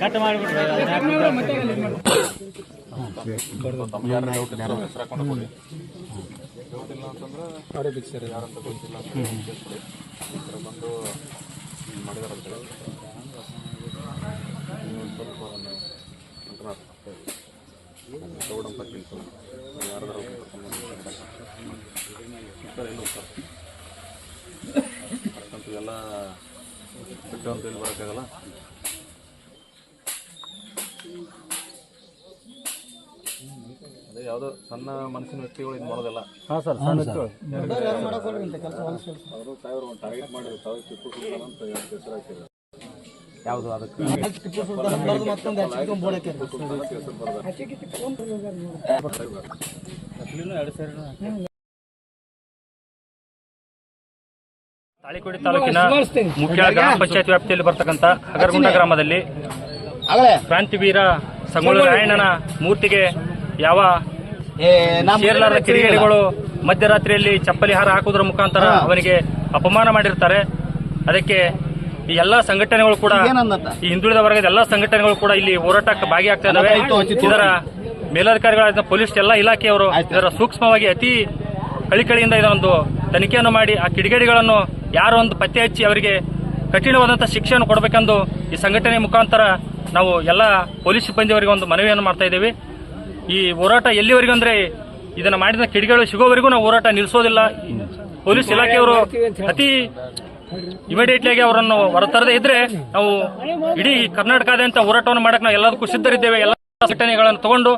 Cut ಮಾಡಿಬಿಡ್ರಿ ಬಿಚ್ಚಾರ ಯಾರು ಅಂತ ಗೊತ್ತಿಲ್ಲ ಬಂದು ಮಾಡಿದಾರ ಎಲ್ಲ ಬಿಟ್ಟು ಅಂತ ಹೇಳಿ ಬರೋಕ್ಕಾಗಲ್ಲ ಅದೇ ಯಾವುದೋ ಸಣ್ಣ ಮನಸ್ಸಿನ ವ್ಯಕ್ತಿಗಳು ಇದು ಮಾಡೋದಿಲ್ಲ ಹಾಂ ಸರ್ ಸಣ್ಣ ಅವರು ಸಾವಿರ ಒಂದು ಟಾರ್ಗೆಟ್ ಮಾಡಿದ್ರು ಸಾವಿರ ಅಂತ ಹೇಳ್ತಾರೆ ಯಾವುದು ಅದಕ್ಕೆ? ತಾಳಿಕೋಡಿ ತಾಲೂಕಿನ ಮುಖ್ಯ ಗ್ರಾಮ ಪಂಚಾಯತ್ ವ್ಯಾಪ್ತಿಯಲ್ಲಿ ಬರ್ತಕ್ಕಂಥ ಹಗರಗುಂಡ ಗ್ರಾಮದಲ್ಲಿ ಕ್ರಾಂತಿವೀರ ಸಂಗೊಳ್ಳಿ ರಾಯಣ್ಣನ ಮೂರ್ತಿಗೆ ಯಾವ ಸೇರ್ಲಾರದ ಕಿಡಿಗೇಡಿಗಳು ಮಧ್ಯರಾತ್ರಿಯಲ್ಲಿ ಚಪ್ಪಲಿ ಹಾರ ಹಾಕುವುದರ ಮುಖಾಂತರ ಅವನಿಗೆ ಅಪಮಾನ ಮಾಡಿರ್ತಾರೆ. ಅದಕ್ಕೆ ಈ ಎಲ್ಲಾ ಸಂಘಟನೆಗಳು ಕೂಡ ಈ ಹಿಂದುಳಿದ ವರ್ಗದ ಎಲ್ಲಾ ಸಂಘಟನೆಗಳು ಕೂಡ ಇಲ್ಲಿ ಹೋರಾಟಕ್ಕೆ ಭಾಗಿಯಾಗ್ತಾ ಇದ್ದಾವೆ ಇದರ ಮೇಲಧಿಕಾರಿಗಳಾದ ಪೊಲೀಸ್ ಎಲ್ಲಾ ಇಲಾಖೆಯವರು ಇದರ ಸೂಕ್ಷ್ಮವಾಗಿ ಅತಿ ಕಳಿಕಳಿಯಿಂದ ಇದೊಂದು ತನಿಖೆಯನ್ನು ಮಾಡಿ ಆ ಕಿಡಿಗೇಡಿಗಳನ್ನು ಯಾರು ಒಂದು ಪತ್ತೆ ಹಚ್ಚಿ ಅವರಿಗೆ ಕಠಿಣವಾದಂತಹ ಶಿಕ್ಷೆಯನ್ನು ಕೊಡಬೇಕೆಂದು ಈ ಸಂಘಟನೆ ಮುಖಾಂತರ ನಾವು ಎಲ್ಲ ಪೊಲೀಸ್ ಸಿಬ್ಬಂದಿಯವರಿಗೆ ಒಂದು ಮನವಿಯನ್ನು ಮಾಡ್ತಾ ಇದ್ದೇವೆ. ಈ ಹೋರಾಟ ಎಲ್ಲಿವರೆಗೂ ಅಂದ್ರೆ ಇದನ್ನ ಮಾಡಿದ ಕಿಡಿಗಳು ಸಿಗೋವರೆಗೂ ನಾವು ಹೋರಾಟ ನಿಲ್ಲಿಸೋದಿಲ್ಲ. ಪೊಲೀಸ್ ಇಲಾಖೆಯವರು ಅತಿ ಇಮಿಡಿಯೇಟ್ಲಿ ಆಗಿ ಅವರನ್ನು ಹೊರತರದೇ ಇದ್ರೆ ನಾವು ಇಡೀ ಕರ್ನಾಟಕದಾದ್ಯಂತ ಹೋರಾಟವನ್ನು ಮಾಡಕ್ಕೆ ನಾವು ಎಲ್ಲದಕ್ಕೂ ಸಿದ್ಧರಿದ್ದೇವೆ ಎಲ್ಲ ಸಂಘಟನೆಗಳನ್ನು ತಗೊಂಡು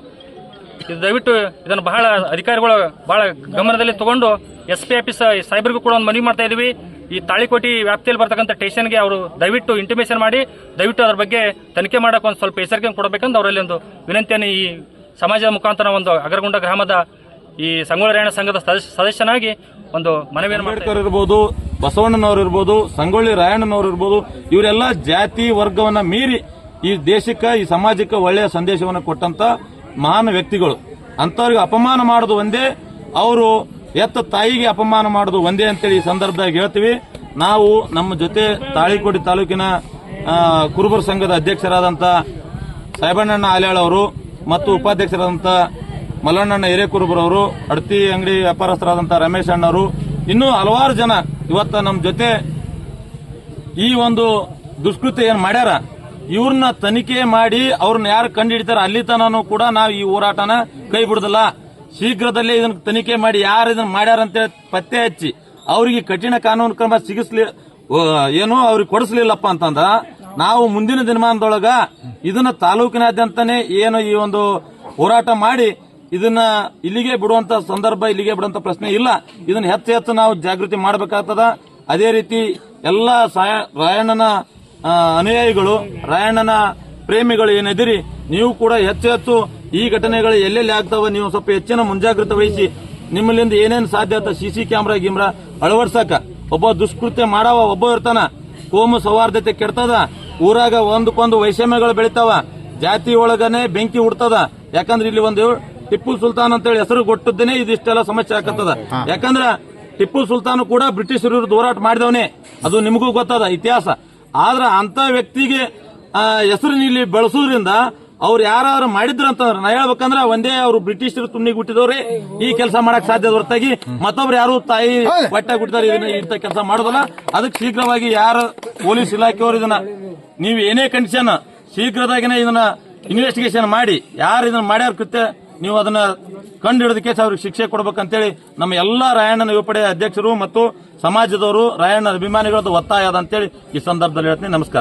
ದಯವಿಟ್ಟು ಇದನ್ನು ಬಹಳ ಅಧಿಕಾರಿಗಳು ಬಹಳ ಗಮನದಲ್ಲಿ ತಗೊಂಡು, ಎಸ್ ಪಿ ಆಫೀಸ್ ಸೈಬರ್ಗೂ ಕೂಡ ಒಂದು ಮನವಿ ಮಾಡ್ತಾ ಇದೀವಿ. ಈ ತಾಳಿಕೋಟಿ ವ್ಯಾಪ್ತಿಯಲ್ಲಿ ಬರ್ತಕ್ಕಂಥ ಸ್ಟೇಷನ್ಗೆ ಅವರು ದಯವಿಟ್ಟು ಇಂಟಿಮೇಷನ್ ಮಾಡಿ, ದಯವಿಟ್ಟು ಅದರ ಬಗ್ಗೆ ತನಿಖೆ ಮಾಡಕ್ಕೆ ಒಂದು ಸ್ವಲ್ಪ ಎಚ್ಚರಿಕೆ ಕೊಡಬೇಕಂತ ಅವರಲ್ಲಿ ಒಂದು ವಿನಂತಿಯನ್ನು ಈ ಸಮಾಜದ ಮುಖಾಂತರ ಒಂದು ಅಗರಗುಂಡ ಗ್ರಾಮದ ಈ ಸಂಗೊಳ್ಳಿ ಸಂಘದ ಸದಸ್ಯ- ಸದಸ್ಯನಾಗಿ ಒಂದು ಮನವಿಯನ್ನು ಇರ್ಬೋದು ಬಸವಣ್ಣನವರು ಇರ್ಬೋದು, ಸಂಗೊಳ್ಳಿ ರಾಯಣ್ಣನವರು ಇರ್ಬೋದು, ಇವರೆಲ್ಲ ಜಾತಿ ವರ್ಗವನ್ನ ಮೀರಿ ಈ ದೇಶಕ್ಕೆ, ಈ ಸಮಾಜಕ್ಕೆ ಒಳ್ಳೆಯ ಸಂದೇಶವನ್ನು ಕೊಟ್ಟಂತ ಮಹಾನ್ ವ್ಯಕ್ತಿಗಳು. ಅಂತವ್ರಿಗೆ ಅಪಮಾನ ಮಾಡೋದು ಒಂದೇ, ಅವರು ಎತ್ತ ತಾಯಿಗೆ ಅಪಮಾನ ಮಾಡೋದು ಒಂದೇ ಅಂತೇಳಿ ಈ ಸಂದರ್ಭದಾಗ ಹೇಳ್ತೀವಿ. ನಾವು ನಮ್ಮ ಜೊತೆ ತಾಳಿಕೋಡಿ ತಾಲೂಕಿನ ಕುರುಬರ ಸಂಘದ ಅಧ್ಯಕ್ಷರಾದಂಥ ಸಾಯಬಣ್ಣಣ್ಣ ಆಲ್ಯಾಳ್ ಅವರು ಮತ್ತು ಉಪಾಧ್ಯಕ್ಷರಾದಂಥ ಮಲ್ಲಣ್ಣಣ್ಣ ಹಿರೇಕುರುಬರವರು, ಅಡತಿ ಅಂಗಡಿ ವ್ಯಾಪಾರಸ್ಥರಾದಂಥ ರಮೇಶ್ ಅಣ್ಣವರು ಇನ್ನೂ ಹಲವಾರು ಜನ ಇವತ್ತ ನಮ್ಮ ಜೊತೆ ಈ ಒಂದು ದುಷ್ಕೃತ್ಯ ಏನು ಮಾಡ್ಯಾರ? ಇವ್ರನ್ನ ತನಿಖೆ ಮಾಡಿ ಅವ್ರನ್ನ ಯಾರು ಕಂಡುಹಿಡಿತಾರ ಅಲ್ಲಿ ತನೂ ಕೂಡ ನಾವು ಈ ಹೋರಾಟನ ಕೈ ಬಿಡುದಿಲ್ಲ. ಶೀಘ್ರದಲ್ಲೇ ಇದನ್ನ ತನಿಖೆ ಮಾಡಿ ಯಾರು ಇದನ್ನ ಮಾಡ್ಯಾರ ಅಂತ ಪತ್ತೆ ಹಚ್ಚಿ ಅವರಿಗೆ ಕಠಿಣ ಕಾನೂನು ಕ್ರಮ ಸಿಗಿಸ್ಲಿ ಏನು ಅವ್ರಿಗೆ ಕೊಡಿಸ್ಲಿಲ್ಲಪ್ಪ ಅಂತಂದ್ರ ನಾವು ಮುಂದಿನ ದಿನಮಾನದೊಳಗ ಇದನ್ನ ತಾಲೂಕಿನಾದ್ಯಂತನೇ ಏನು ಈ ಒಂದು ಹೋರಾಟ ಮಾಡಿ ಇದನ್ನ ಇಲ್ಲಿಗೆ ಬಿಡುವಂತ ಸಂದರ್ಭ, ಇಲ್ಲಿಗೆ ಬಿಡುವಂತ ಪ್ರಶ್ನೆ ಇಲ್ಲ. ಇದನ್ನ ಹೆಚ್ಚು ಹೆಚ್ಚು ನಾವು ಜಾಗೃತಿ ಮಾಡಬೇಕಾಗ್ತದ. ಅದೇ ರೀತಿ ಎಲ್ಲ ರಾಯಣ್ಣನ ಅನುಯಾಯಿಗಳು, ರಾಯಣ್ಣನ ಪ್ರೇಮಿಗಳು ಏನಿದಿರಿ ನೀವು ಕೂಡ ಹೆಚ್ಚು ಹೆಚ್ಚು ಈ ಘಟನೆಗಳು ಎಲ್ಲೆಲ್ಲಿ ಆಗ್ತಾವ, ನೀವು ಸ್ವಲ್ಪ ಹೆಚ್ಚಿನ ಮುಂಜಾಗ್ರತೆ ವಹಿಸಿ. ನಿಮ್ಮಲ್ಲಿಂದ ಏನೇನು ಸಾಧ್ಯ ಸಿ ಸಿ ಕ್ಯಾಮ್ರಾ, ಗಿಮ್ರಾ ಅಳವಡಿಸಕ? ಒಬ್ಬ ದುಷ್ಕೃತ್ಯ ಮಾಡವ, ಒಬ್ಬ ಇರ್ತಾನ. ಕೋಮು ಸೌಹಾರ್ದತೆ ಕೆಡ್ತದ. ಊರಾಗ ಒಂದಕ್ಕೊಂದು ವೈಷಮ್ಯಗಳು ಬೆಳಿತಾವ. ಜಾತಿ ಒಳಗನೆ ಬೆಂಕಿ ಹುಡ್ತದ. ಯಾಕಂದ್ರೆ ಇಲ್ಲಿ ಒಂದು ಟಿಪ್ಪು ಸುಲ್ತಾನ್ ಅಂತೇಳಿ ಹೆಸರು ಕೊಟ್ಟದ್ದೇನೆ ಇದಿಷ್ಟೆಲ್ಲ ಸಮಸ್ಯೆ ಆಗತ್ತದ ಯಾಕಂದ್ರ ಟಿಪ್ಪು ಸುಲ್ತಾನ್ ಕೂಡ ಬ್ರಿಟಿಷ್ ವಿರುದ್ಧ ಹೋರಾಟ ಮಾಡಿದವನೇ. ಅದು ನಿಮಗೂ ಗೊತ್ತದ ಇತಿಹಾಸ. ಆದ್ರ ಅಂತ ವ್ಯಕ್ತಿಗೆ ಆ, ಹೆಸರು ಇಲ್ಲಿ ಬೆಳೆಸೋದ್ರಿಂದ ಅವ್ರು ಯಾರು ಮಾಡಿದ್ರು ಅಂತಂದ್ರೆ ನಾ ಹೇಳ್ಬೇಕಂದ್ರ ಒಂದೇ ಅವ್ರು ಬ್ರಿಟಿಷರು ತುಂಬಿ ಹುಟ್ಟಿದವ್ರೆ. ಈ ಕೆಲಸ ಮಾಡಕ್ ಸಾಧ್ಯ ಹೊರತಾಗಿ. ಮತ್ತೊಬ್ರು ಯಾರು ತಾಯಿ ಬಟ್ಟೆ ಗುಟ್ಟಿದಾರೆ ಇದನ್ನ ಇಂಥ ಕೆಲಸ ಮಾಡೋದಲ್ಲ. ಅದಕ್ಕೆ ಶೀಘ್ರವಾಗಿ ಯಾರು ಪೊಲೀಸ್ ಇಲಾಖೆಯವರು ಇದನ್ನ ನೀವು ಏನೇ ಕಂಡೀಷನ್ ಶೀಘ್ರದಾಗಿನೇ ಇದನ್ನ ಇನ್ವೆಸ್ಟಿಗೇಷನ್ ಮಾಡಿ. ಯಾರು ಇದನ್ನ ಮಾಡ್ಯಾರ ಕೃತ್ಯ? ನೀವು ಅದನ್ನ ಕಂಡು ಹಿಡಿದಕ್ಕೆ ಅವ್ರಿಗೆ ಶಿಕ್ಷೆ ಕೊಡ್ಬೇಕಂತೇಳಿ ನಮ್ಮ ಎಲ್ಲಾ ರಾಯಣ್ಣನ ಯುವಪಡೆ ಅಧ್ಯಕ್ಷರು ಮತ್ತು ಸಮಾಜದವರು ರಾಯಣ್ಣ ಅಭಿಮಾನಿಗಳದ್ದು ಒತ್ತಾಯ ಅದ ಅಂತೇಳಿ ಈ ಸಂದರ್ಭದಲ್ಲಿ ಹೇಳ್ತೀನಿ. ನಮಸ್ಕಾರ.